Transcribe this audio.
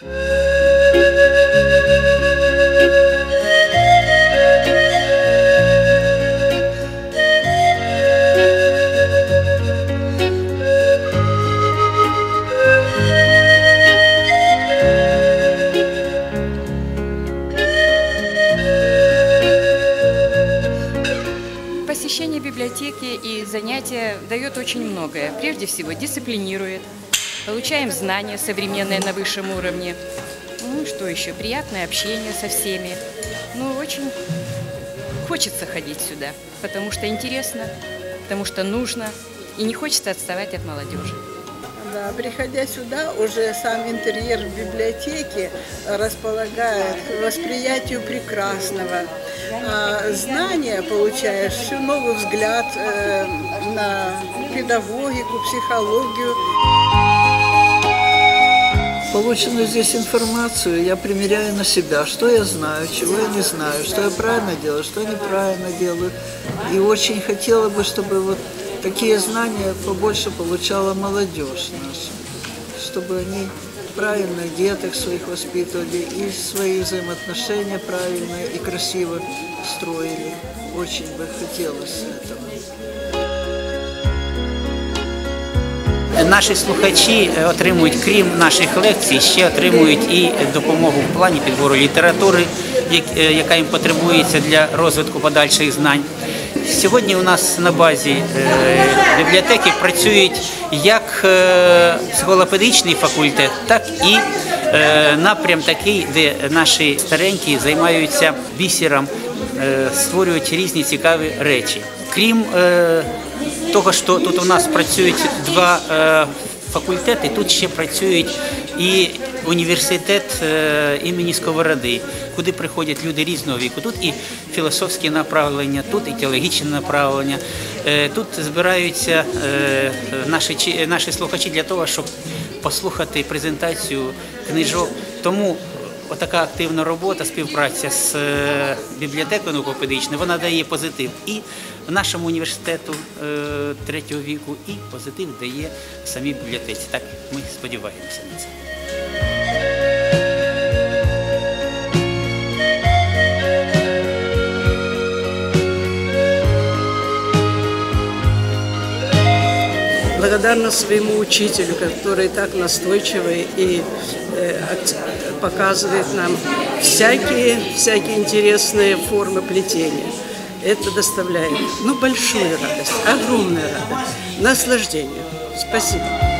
Посещение библиотеки и занятия дает очень многое. Прежде всего, дисциплинирует. Получаем знания современные на высшем уровне. Ну, что еще? Приятное общение со всеми. Ну, очень хочется ходить сюда, потому что интересно, потому что нужно, и не хочется отставать от молодежи. Да, приходя сюда, уже сам интерьер библиотеки располагает к восприятию прекрасного. А, знания получаешь, все новый взгляд э, на педагогику, психологию. Полученную здесь информацию я примеряю на себя, что я знаю, чего я не знаю, что я правильно делаю, что неправильно делаю. И очень хотела бы, чтобы вот такие знания побольше получала молодежь наша, чтобы они правильно деток своих воспитывали и свои взаимоотношения правильно и красиво строили. Очень бы хотелось этого. Наші слухачі е, отримують, крім наших лекцій, ще отримують і допомогу в плані підбору літератури, е, яка їм потребується для розвитку подальших знань. Сьогодні у нас на базі е, бібліотеки працюють як е, психолопедичний факультет, так і е, напрям такий, де наші старенькі займаються бісером, е, створюють різні цікаві речі. Крім е, того, що тут у нас працюють два е, факультети, тут ще працюють і університет е, імені Сковороди, куди приходять люди різного віку. Тут і філософські направлення, тут і теологічні направлення. Е, тут збираються е, наші, наші слухачі для того, щоб послухати презентацію книжок. Тому Отака активна робота, співпраця з е, бібліотекою науково-педагогічною, вона дає позитив і нашому університету е, третього віку, і позитив дає самій бібліотеці. Так ми сподіваємося на це. Благодарна своему учителю, который так настойчивый и э, показывает нам всякие, всякие интересные формы плетения. Это доставляет ну, большую радость, огромную радость, наслаждение. Спасибо.